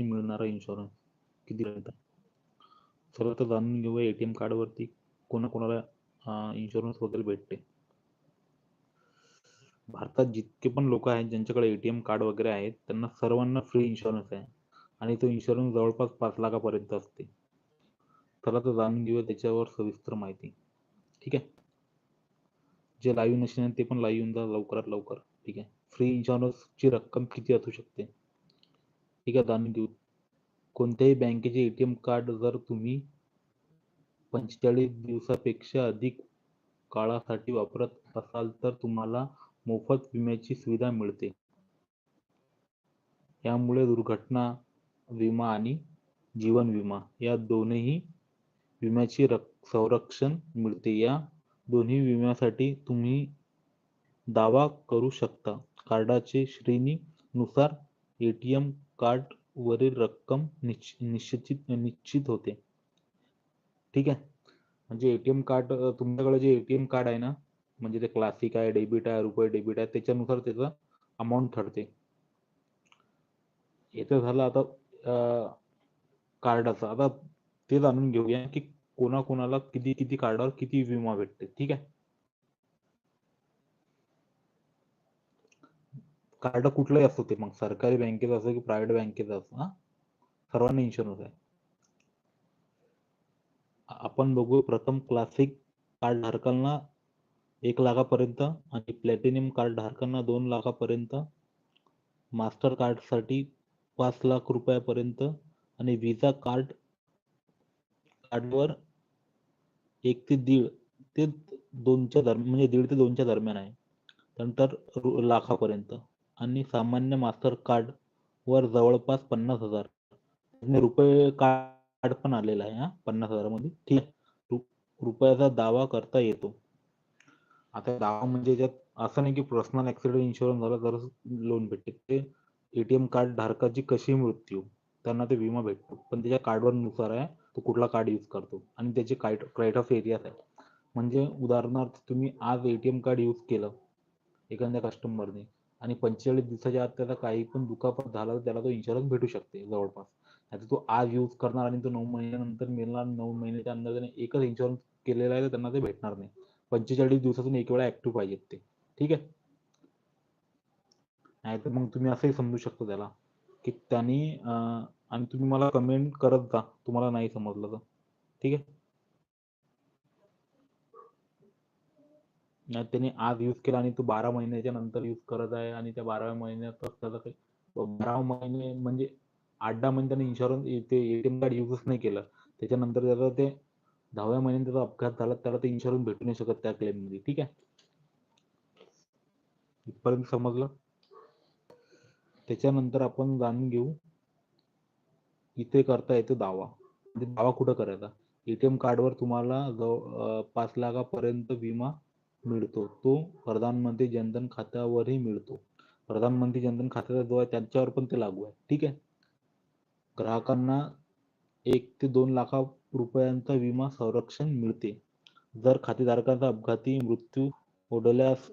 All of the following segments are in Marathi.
वरती मिळणारा इन्शुरन्स किती पर्यंत सर्व तर जाणून घेऊया एटीएम कार्ड वरती कोणाकोणाला इन्शुरन्स वगैरे भेटते. भारतात जितके पण लोक आहेत ज्यांच्याकडे एटीएम कार्ड वगैरे आहेत त्यांना सर्वांना फ्री इन्शुरन्स आहे. आणि तो इन्शुरन्स जवळपास पाच लाखापर्यंत असते. चला तर जाणून घेऊया त्याच्यावर सविस्तर माहिती. ठीक आहे? जे लाईव्ह नसेल ते पण लाईव्ह येऊन जा लवकरात लवकर. ठीक आहे? फ्री इन्शुरन्सची रक्कम किती असू शकते? ठीक आहे जाणून घेऊ कोणत्याही बँकेचे एटीएम कार्ड जर तुम्ही पंचेचाळीस दिवसापेक्षा अधिक काळासाठी वापरत असाल तर तुम्हाला मोफत विम्याची सुविधा मिळते. यामुळे दुर्घटना विमा आणि जीवन विमा या दोन्ही विम्याची संरक्षण मिळते. या दोन्ही विम्यासाठी तुम्ही दावा करू शकता. कार्डाचे श्रेणी नुसार एटीएम कार्ड वरील रक्कम निश्चित निश्चित होते. ठीक आहे? म्हणजे एटीएम कार्ड तुमच्याकडे जे एटीएम कार्ड आहे ना म्हणजे ते क्लासिक आहे डेबिट आहे रुपये डेबिट आहे त्याच्यानुसार त्याचा अमाऊंट ठरते. याचं झालं आता कार्डाचं. आता ते जाणून घेऊया की कोणाकोणाला किती किती कार्डावर किती विमा भेटते. ठीक आहे? कार्ड कुठलंही असतो ते मग सरकारी बँकेचं असो की प्रायव्हेट बँकेचं असो हा. सर्वांना इन्शुरन्स आहे. आपण बघू प्रथम क्लासिक कार्ड धारकांना एक लाखापर्यंत आणि प्लॅटिनियम कार्ड धारकांना दोन लाखापर्यंत. मास्टर कार्डसाठी पाच लाख रुपयापर्यंत आणि विजा कार्ड कार्डवर एक ते दीड ते दोनच्या दरम्यान म्हणजे दीड ते दोनच्या दरम्यान आहे. त्यानंतर लाखापर्यंत. आणि सामान्य मास्टर कार्ड वर जवळपास पन्नास हजार. रुपये कार्ड पण आलेला आहे हा पन्नास हजारामध्ये. ठीक रुपयाचा दावा करता येतो. आता दावा म्हणजे याच्यात असं नाही की पर्सनल ऍक्सिडेंट इन्शुरन्स झाला तरच लोन भेटते. ते एटीएम कार्ड धारकाची कशी मृत्यू त्यांना ते विमा भेटतो. पण त्याच्या कार्डवर नुसार आहे तो कुठला कार्ड यूज करतो. आणि त्याचे क्राईट ऑफ एरियाज आहे म्हणजे उदाहरणार्थ तुम्ही आज एटीएम कार्ड यूज केलं एखाद्या कस्टमरने आणि पंचेचाळीस दिवसाच्या आत त्याला काही पण दुखापत झाला तर त्याला तो इन्शुरन्स भेटू शकते जवळपास. आता तो आज यूज करणार आणि तो नऊ महिन्यानंतर मिळणार नऊ महिन्याच्या अंदर त्याने एकच इन्शुरन्स केलेला आहे तर त्यांना ते भेटणार नाही. पंचेचाळीस दिवसातून एक वेळा ऍक्टिव्ह पाहिजेत ते. ठीक आहे? नाही तर मग तुम्ही असंही समजू शकतो त्याला की त्यांनी आणि तुम्ही मला कमेंट करत जा. तुम्हाला नाही समजलं तर. ठीक आहे? नाही त्याने आज युज केला आणि तो बारा महिन्याच्या नंतर युज करत आहे आणि त्या बाराव्या महिन्यात त्याला काही बारा महिने म्हणजे आठ दहा महिने त्याने इन्शुरन्स ते एटीएम कार्ड युजच नाही केलं. त्याच्यानंतर त्याचा ते दहाव्या महिन्यात त्याचा अपघात झाला त्याला ते इन्शुरन्स भेटू नाही शकत त्या क्लेममध्ये. ठीक आहे? इथपर्यंत समजलं? त्याच्यानंतर आपण जाणून घेऊ इथे करता येतो दावा. म्हणजे दावा कुठं करायचा? एटीएम कार्डवर तुम्हाला जवळ पाच लाखापर्यंत विमा मिळतो. तो प्रधानमंत्री जनधन खात्यावरही मिळतो. प्रधानमंत्री जनधन खात्याचा जो आहे त्यांच्यावर पण ते लागू आहे. ठीक आहे? ग्राहकांना एक ते दोन लाखा रुपयांचा विमा संरक्षण मिळते. जर खातेधारकाचा अपघाती मृत्यू ओढल्यास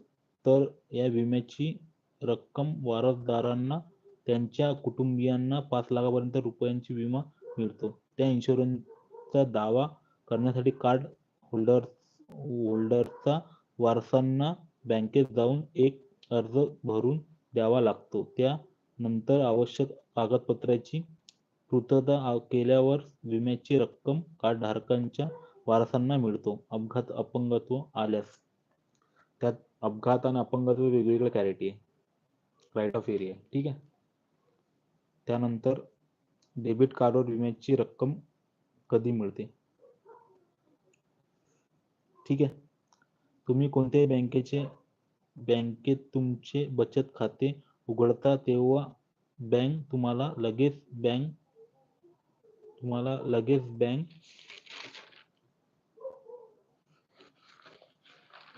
तर या विम्याची रक्कम वारसदारांना त्यांच्या कुटुंबियांना पाच लाखापर्यंत रुपयांची विमा मिळतो. त्या इन्शुरन्सचा दावा करण्यासाठी कार्ड होल्डर होल्डरचा वारसांना बँकेत जाऊन एक अर्ज भरून द्यावा लागतो. त्यानंतर आवश्यक कागदपत्राची पूर्तता केल्यावर विम्याची रक्कम कार्ड धारकांच्या वारसांना मिळतो. अपघात अपंगत्व आल्यास. त्यात अपघात आणि अपंगत्व वेगवेगळ्या कॅरेटी आहे. राईट ऑफ एरिया ठीक आहे? त्यानंतर डेबिट कार्डवर विम्याची रक्कम कधी मिळते? ठीक आहे? तुम्ही कोणत्याही बँकेचे, बँकेत तुमचे बचत खाते उघडता तेव्हा बँक तुम्हाला लगेच बँक, तुम्हाला लगेच बँक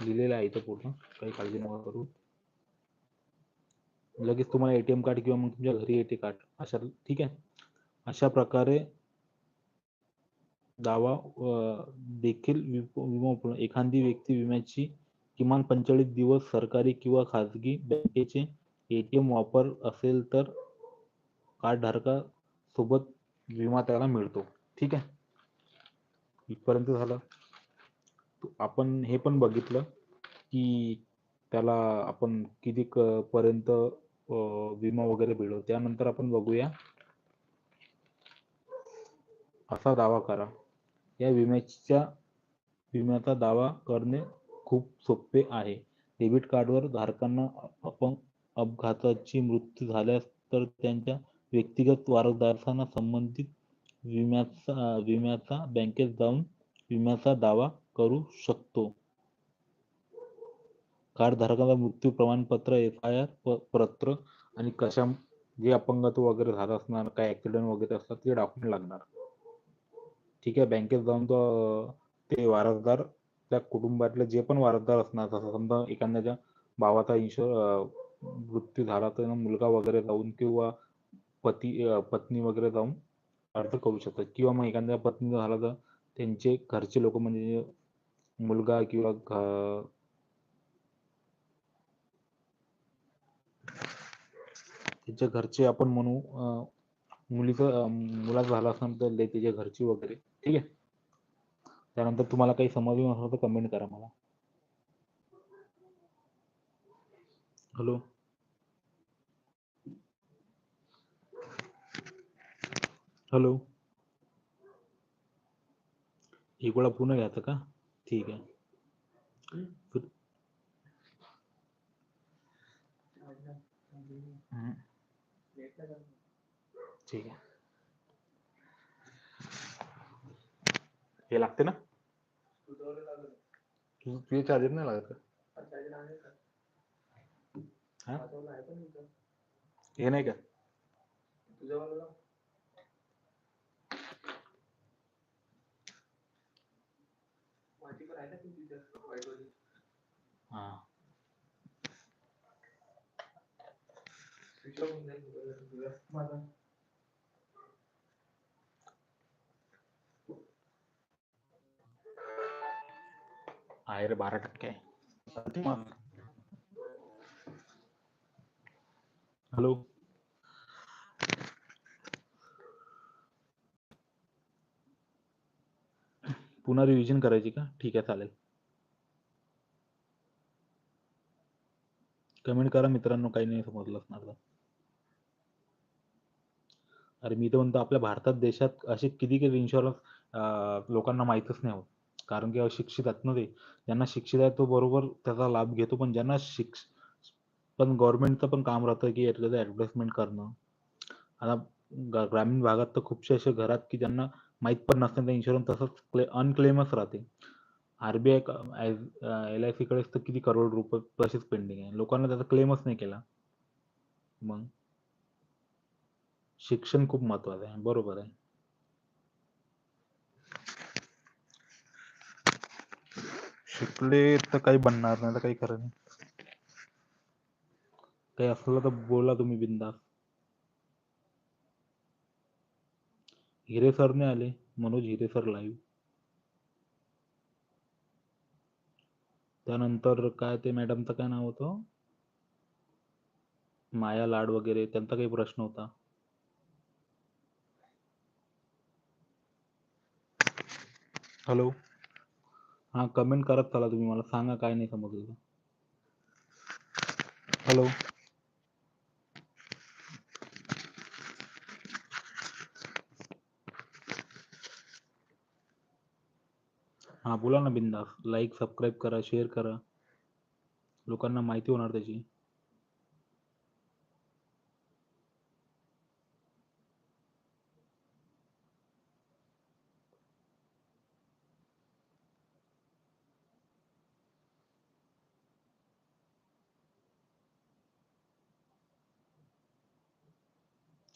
दिलेलं आहे इथं पूर्ण. काही काळजी नका करू. लगेच तुम्हाला एटीएम कार्ड किंवा मग तुमच्या घरी येते कार्ड अशा, ठीक आहे? अशा प्रकारे दावा देखील विमा एखादी व्यक्ती विम्याची किमान पंचेचाळीस दिवस सरकारी किंवा खाजगी बँकेचे एटीएम वापर असेल तर कार्ड धारका सोबत विमा त्याला मिळतो. ठीक आहे? इथपर्यंत झालं. आपण हे पण बघितलं की त्याला आपण किती पर्यंत विमा वगैरे मिळतो त्यानंतर आपण बघूया. असा दावा करा. या विम्याच्या विम्याचा दावा करणे खूप सोपे आहे. डेबिट कार्डवर धारकांना अपंग अपघाताची मृत्यू झाल्यास तर त्यांच्या व्यक्तिगत वारसदारांना संबंधित विम्याचा विम्याचा बँकेत जाऊन विम्याचा दावा करू शकतो. कार्ड धारकाला मृत्यू प्रमाणपत्र एफ आय आर पत्र आणि कशा जे अपंगत्व वगैरे झालं असणार काय ऍक्सिडेंट वगैरे असतात ते डॉक्युमेंट लागणार. ठीक आहे बँकेत जाऊन तो ते वारसदार त्या कुटुंबातले जे पण वारसदार असणार जसं समजा एखाद्याच्या भावाचा इन्शुर मृत्यू झाला तर मुलगा वगैरे जाऊन किंवा पती पत्नी वगैरे जाऊन अर्ज करू शकतात. किंवा मग एखाद्या पत्नी झाला तर त्यांचे घरचे लोक म्हणजे मुलगा किंवा त्यांच्या घरचे आपण म्हणू मुलीचं मुलाचं झालं असणार तर त्याच्या घरची वगैरे ठीक आहे. त्यानंतर तुम्हाला काही समजलं नसलं तर कमेंट करा मला. हॅलो हॅलो एक वेळा पुन्हा घ्यायचं का? ठीक आहे. ठीक आहे. हे लागते ना? तुझं तुझे चार्जर नाही लागत का? हा? हे नाही का? हा. आहे रे बारा टक्के चालते मग. हॅलो. पुन्हा रिव्हिजन करायची का? ठीक आहे चालेल. कमेंट करा मित्रांनो काही नाही समजलं असणार तर. अरे मी तर म्हणतो आपल्या भारतात देशात असे किती काही इन्शुरन्स लोकांना माहीतच नाही होत. कारण की अशिक्षित आहेत ना ते. ज्यांना शिक्षित आहे तो बरोबर त्याचा लाभ घेतो पण ज्यांना शिक्ष पण गव्हर्नमेंटचं पण काम राहतं की यातलं ऍडव्हर्टाइजमेंट करणं. आता ग्रामीण भागात तर खूपसे असे घरात की ज्यांना माहीत पण नसतं ते इन्शुरन्स तसंच अनक्लेमच राहते. आरबीआय एल आय सी कडेच तर किती करोड रुपये तसेच पेंडिंग आहे. लोकांना त्याचा क्लेमच नाही केला. मग? शिक्षण खूप महत्वाचं आहे. बरोबर आहे. शिकले तर काही बनणार नाही तर काही खरं नाही. काही असलं तर बोला तुम्ही बिंदास. हिरे सर ने आले मनोज हिरे सर लाईव्ह त्यानंतर काय ते मॅडमचं काय नाव होतं? माया लाड वगैरे त्यांचा काही प्रश्न होता. हॅलो हा कमेंट करत चला तुम्ही. मला सांगा काय नाही समजलं हॅलो हा बोला ना बिंदास. लाईक सबस्क्राईब करा शेअर करा. लोकांना माहिती होणार त्याची.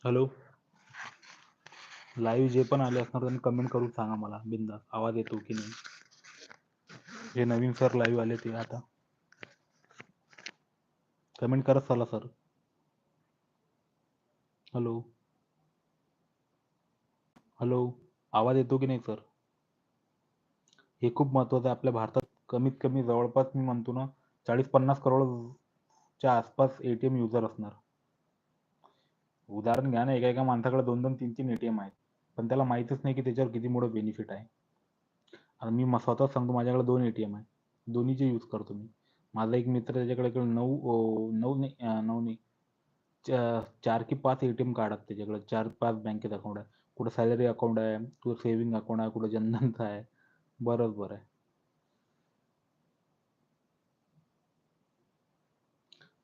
हॅलो लाईव्ह जे पण आले असणार त्यांनी कमेंट करून सांगा मला. बिंदास. आवाज येतो की नाही? जे नवीन सर लाईव्ह आले ते आता. कमेंट करत चला सर हॅलो हॅलो आवाज येतो की नाही सर हे खूप महत्वाचं आहे. आपल्या भारतात कमीत कमी जवळपास मी म्हणतो ना चाळीस पन्नास करोडच्या आसपास एटीएम युजर असणार. उदाहरण घ्या ना एका एका माणसाकडे दोन दोन तीन तीन एटीएम आहेत. पण त्याला माहितच नाही की त्याच्यावर किती मोठं बेनिफिट आहे. आणि मी स्वतःच सांगतो माझ्याकडे दोन एटीएम आहे दोन्हीचे यूज करतो मी. माझा एक मित्र त्याच्याकडे नऊ नऊ नाही नऊ नाही चार की पाच एटीएम कार्ड आहेत त्याच्याकडे. चार पाच बँकेत अकाउंट आहे. कुठं सॅलरी अकाउंट आहे कुठं सेव्हिंग अकाउंट आहे कुठं जनधनचं आहे. बरंच बरं आहे.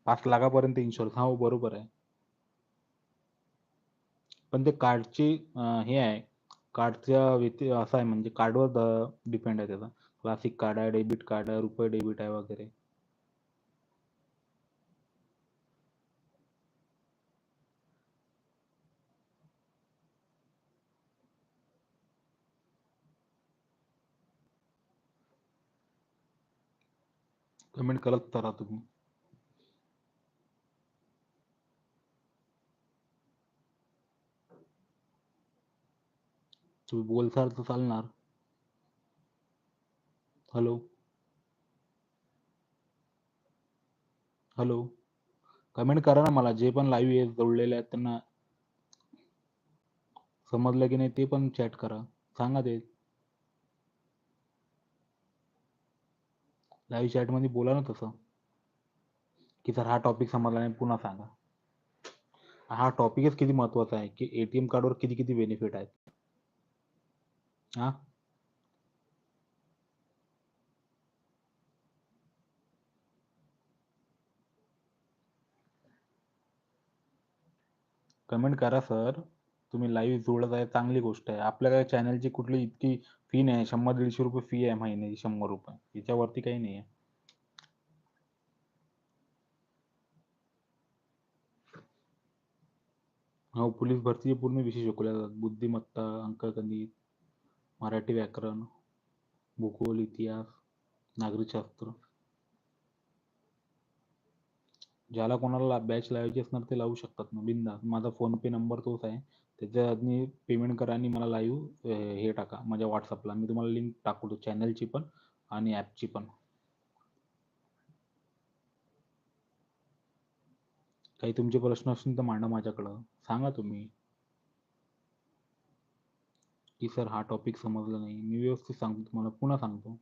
पाच लाखापर्यंत इन्शुरन्स हा हो बरोबर आहे. पण ते कार्डची हे आहे. कार्डच्या व्यति असं आहे म्हणजे कार्डवर डिपेंड आहे त्याचा. क्लासिक कार्ड आहे डेबिट कार्ड आहे रुपये डेबिट आहे वगैरे. कमेंट करत करा तुम्ही. तुम्ही बोलसाल तर चालणार. हॅलो हॅलो कमेंट करा ना मला जे पण लाईव्ह आहे जोडलेले आहेत त्यांना समजलं की नाही ते पण चॅट करा. सांगा ते. लाईव्ह चॅटमध्ये बोला ना तसं. की सर हा टॉपिक समजला नाही पुन्हा सांगा. हा टॉपिकच किती महत्त्वाचा आहे की एटीएम कार्डवर किती किती बेनिफिट आहेत? हा. कमेंट करा सर तुम्ही लाईव्ह जुळत आहे चांगली गोष्ट आहे. आपल्या काय चॅनलची कुठली इतकी फी नाही शंभर दीडशे रुपये फी आहे महिन्याची शंभर रुपये. याच्यावरती काही नाही आहे. हो पोलीस भरतीचे पूर्ण विषय शिकवले जातात बुद्धिमत्ता अंकगणित मराठी व्याकरण भूगोल इतिहास नागरिकशास्त्र ज्याला कोणाला बॅच लावायची असणार ते लावू शकतात ना बिंदा माझा फोन पे नंबर तोच आहे. त्याच्यानी पेमेंट करा आणि मला लाईव्ह हे टाका. माझ्या व्हॉट्सअपला मी तुम्हाला लिंक टाकतो चॅनलची पण आणि ॲपची पण. काही तुमचे प्रश्न असतील तर मांडा माझ्याकडं. सांगा तुम्ही. की सर हा टॉपिक समजला नाही. मी व्यवस्थित सांगतो तुम्हाला पुन्हा सांगतो.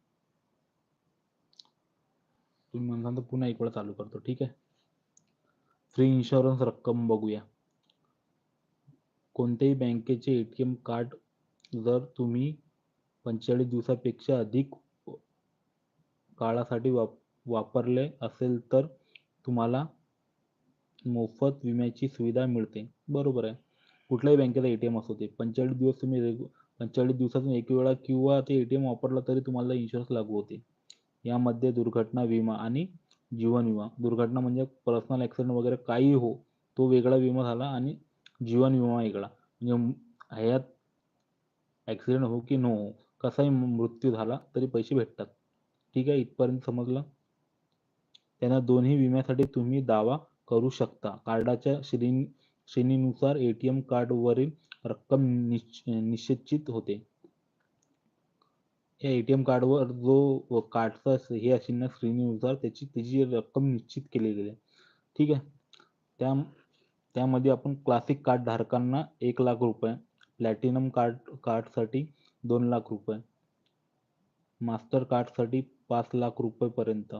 तुम्ही म्हणता तर पुन्हा एक वेळा चालू करतो ठीक आहे? फ्री इन्शुरन्स रक्कम बघूया. कोणत्याही बँकेचे एटीएम कार्ड जर तुम्ही पंचेचाळीस दिवसापेक्षा अधिक काळासाठी वाप वापरले असेल तर तुम्हाला मोफत विम्याची सुविधा मिळते. बरोबर आहे. कुठल्याही बँकेचा एटीएम असू दे पंचेचाळीस दिवस तुम्ही रेगु पंचेचाळीस दिवसातून एक वेळा किंवा ते एटीएम वापरला तरी तुम्हाला इन्शुरन्स लागू होते. यामध्ये दुर्घटना विमा आणि जीवन विमा. दुर्घटना म्हणजे पर्सनल ॲक्सिडेंट वगैरे काही हो तो वेगळा विमा झाला आणि जीवन विमा वेगळा. म्हणजे ह्यात ॲक्सिडेंट हो की नो हो कसाही मृत्यू झाला तरी पैसे भेटतात. ठीक आहे इथपर्यंत समजलं? त्यांना दोन्ही विम्यासाठी तुम्ही दावा करू शकता. कार्डाच्या श्रेणी श्रेणीनुसार एटीएम कार्डवरील रक्कम निश्चित होते. या एटीएम कार्डवर जो कार्डचा हे असेल ना श्रेणीनुसार त्याची त्याची रक्कम निश्चित केली गेली. ठीक आहे? त्या त्यामध्ये आपण क्लासिक कार्ड धारकांना एक लाख रुपये प्लॅटिनम कार्ड कार्डसाठी दोन लाख रुपये मास्टर कार्डसाठी पाच लाख रुपयेपर्यंत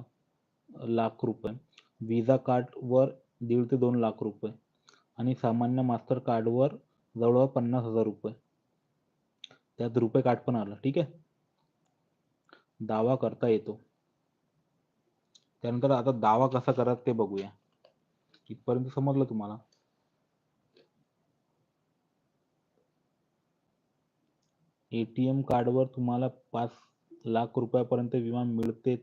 लाख रुपये विजा कार्डवर दीड ते दोन लाख रुपये आणि सामान्य मास्टर कार्डवर जवळजवळ पन्नास हजार रुपये. त्यात रुपये कार्ड पण आलं ठीक आहे? दावा करता येतो. त्यानंतर आता दावा कसा करत ते बघूया. इथपर्यंत समजलं तुम्हाला? एटीएम कार्डवर तुम्हाला पाच लाख रुपयापर्यंत विमा मिळते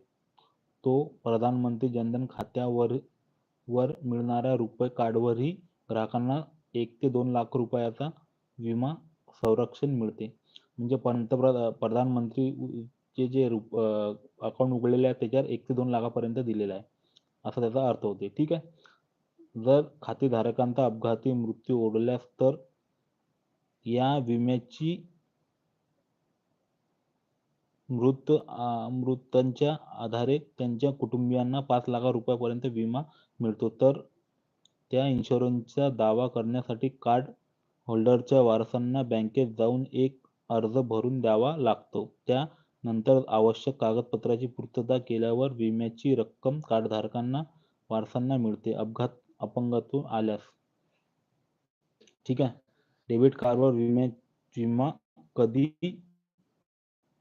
तो प्रधानमंत्री जनधन खात्यावर वर मिळणाऱ्या रुपये कार्डवरही ग्राहकांना एक ते दोन लाख रुपयाचा विमा संरक्षण मिळते. म्हणजे पंतप्रधान प्रधानमंत्री चे जे रूप अकाउंट उघडलेले आहे त्याच्यावर एक ते दोन लाखापर्यंत दिलेलं आहे. असा त्याचा अर्थ होते ठीक आहे? जर खातेधारकांचा अपघाती मृत्यू ओढल्यास तर या विम्याची मृत मृतांच्या आधारे त्यांच्या कुटुंबियांना पाच लाख रुपयापर्यंत विमा मिळतो. तर त्या इन्शुरन्सचा दावा करण्यासाठी कार्ड होल्डरच्या वारसांना बँकेत जाऊन एक अर्ज भरून द्यावा लागतो. त्यानंतर आवश्यक कागदपत्रांची पूर्तता केल्यावर विम्याची रक्कम कार्डधारकांना वारसांना मिळते. अपघात अपंगत्व आल्यास. ठीक आहे? डेबिट कार्डवर विम्या विमा कधी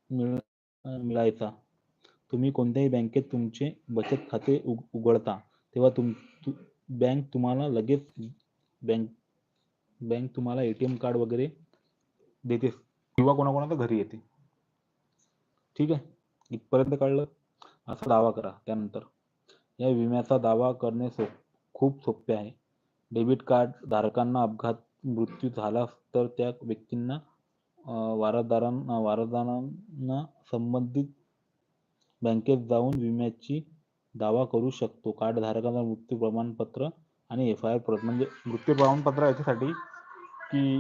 मिळायचा? तुम्ही कोणत्याही बँकेत तुमचे बचत खाते उघ उघडता. तेव्हा तुम बँक तुम्हाला लगेच बँक बँक तुम्हाला एटीएम कार्ड वगैरे देते. किंवा कोणाकोणाच्या घरी येते. ठीक आहे? इथपर्यंत कळलं? असा दावा करा. त्यानंतर या विम्याचा दावा करणे सो खूप सोपे आहे. डेबिट कार्ड धारकांना अपघात मृत्यू झाला तर त्या व्यक्तींना वारसदारांना वारसदारांना संबंधित बँकेत जाऊन विम्याची दावा करू शकतो. कार्ड धारकांना मृत्यू प्रमाणपत्र आणि एफ आय आर म्हणजे मृत्यू प्रमाणपत्र याच्यासाठी की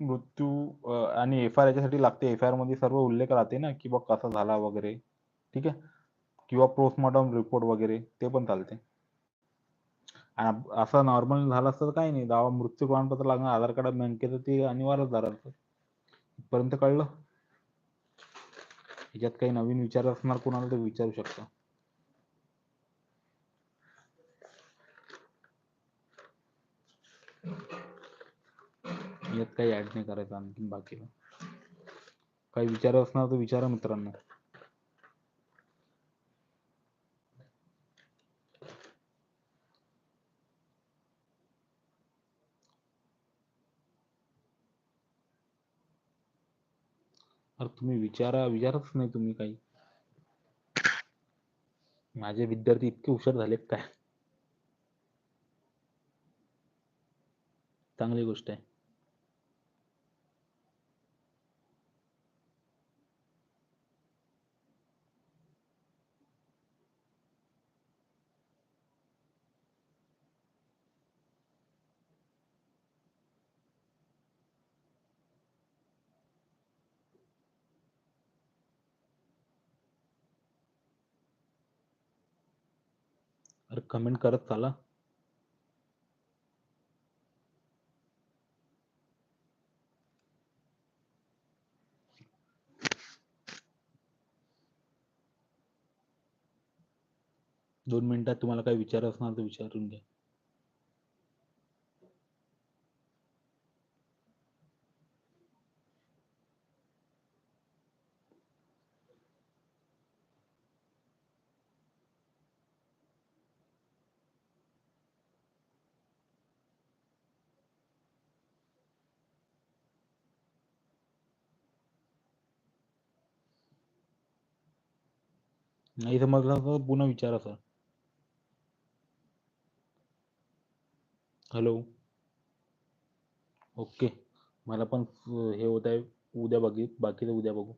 मृत्यू आणि एफ आय आर याच्यासाठी लागते. एफ आय आरमध्ये सर्व उल्लेख राहते ना की बा कसा झाला वगैरे. ठीक आहे? किंवा पोस्टमॉर्टम रिपोर्ट वगैरे ते पण चालते. आणि असं नॉर्मल झालं असतं तर काही नाही. दावा मृत्यू प्रमाणपत्र लागणार आधार कार्ड बँकेचं ते अनिवार्य झालं इथपर्यंत कळलं? याच्यात काही नवीन विचार असणार कोणाला ते विचारू शकता. यात काही ऍड नाही करायचं आणखी बाकीला. काही विचार असणार तर विचारा मित्रांनो. अरे तुम्ही विचारा विचारच नाही तुम्ही काही. माझे विद्यार्थी इतके हुशार झालेत काय? चांगली गोष्ट आहे. अरे कमेंट करत साला दोन मिनिटात तुम्हाला काही विचार असणार तर विचारून घ्या. नाही समजलं तर पुन्हा विचारा सर हॅलो ओके मला पण हे होत आहे. उद्या बघी. बाकीचं उद्या बघू.